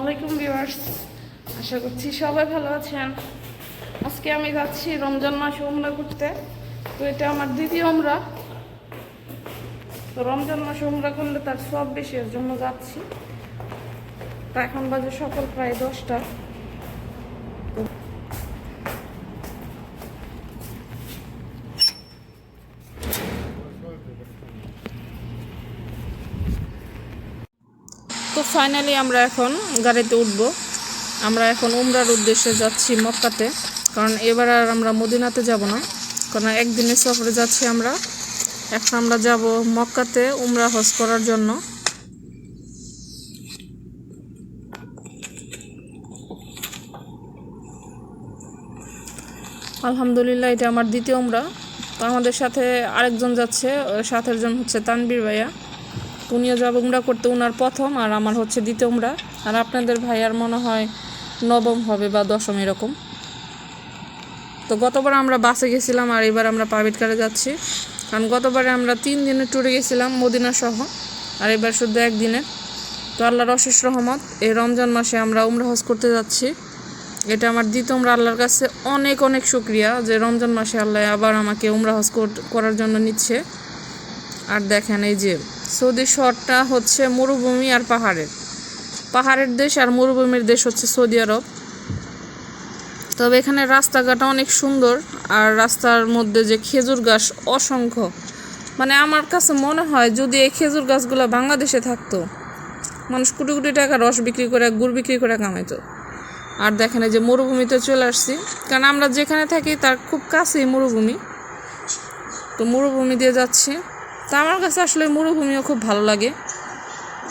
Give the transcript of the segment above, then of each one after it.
আলাইকুম ভিউয়ার্স। আশা করছি সবাই ভালো আছেন। আজকে আমি যাচ্ছি রমজান মাসে উমরা করতে। তো এটা আমার দিদি উমরা। তো রমজান মাসে উমরা করলে তার সব বেশি এর জন্য যাচ্ছি। তা এখন বাজে সকাল প্রায় দশটা। তো ফাইনালি আমরা এখন গাড়িতে উঠবো। আমরা এখন উমরার উদ্দেশ্যে যাচ্ছি মক্কাতে। কারণ এবার আর আমরা মদিনাতে যাব না। কারণ একদিনের সফরে যাচ্ছি আমরা। এখন আমরা যাব মক্কাতে উমরা হজ করার জন্য। আলহামদুলিল্লাহ, এটা আমার দ্বিতীয় উমরা। তো আমাদের সাথে আরেকজন যাচ্ছে, সাথের জন হচ্ছে তানবীর ভাইয়া। উনিও যাব উমরা করতে, উনার প্রথম আর আমার হচ্ছে দ্বিতীয় উমরা। আর আপনাদের ভাইয়ার মনে হয় নবম হবে বা দশম এরকম। তো গতবার আমরা বাসে গেছিলাম আর এবার আমরা প্রাইভেট কারে যাচ্ছি। কারণ গতবারে আমরা তিন দিনের ট্যুরে গেছিলাম মদিনা সহ, আর এবার শুধু একদিনের। তো আল্লাহর অশেষ রহমত, এই রমজান মাসে আমরা উমরা হজ করতে যাচ্ছি। এটা আমার দ্বিতীয় উমরা, আল্লাহর কাছে অনেক অনেক শুক্রিয়া যে রমজান মাসে আল্লাহ আবার আমাকে উমরা হজ করার জন্য নিচ্ছে। আর দেখেন এই যে সৌদি শহরটা হচ্ছে মরুভূমি আর পাহাড়ের। পাহাড়ের দেশ আর মরুভূমির দেশ হচ্ছে সৌদি আরব। তবে এখানে রাস্তাঘাট অনেক সুন্দর আর রাস্তার মধ্যে যে খেজুর গাছ অসংখ্য। মানে আমার কাছে মনে হয় যদি এই খেজুর গাছগুলো বাংলাদেশে থাকতো, মানুষ কোটি কোটি টাকা রস বিক্রি করে, গুড় বিক্রি করে কামাইতো। আর দেখেন এই যে মরুভূমিতে চলে আসছি। কারণ আমরা যেখানে থাকি তার খুব কাছেই মরুভূমি। তো মরুভূমি দিয়ে যাচ্ছি। তা আমার কাছে আসলে মরুভূমিও খুব ভালো লাগে।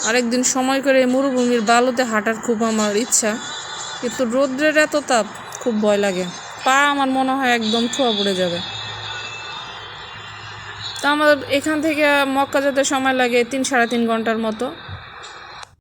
আরেকদিন সময় করে মরুভূমির বালুতে হাঁটার খুব আমার ইচ্ছা। কিন্তু রৌদ্রের এত তাপ, খুব ভয় লাগে। পা আমার মনে হয় একদম ছোঁয়া পড়ে যাবে। তা আমাদের এখান থেকে মক্কা যেতে সময় লাগে তিন সাড়ে তিন ঘণ্টার মতো।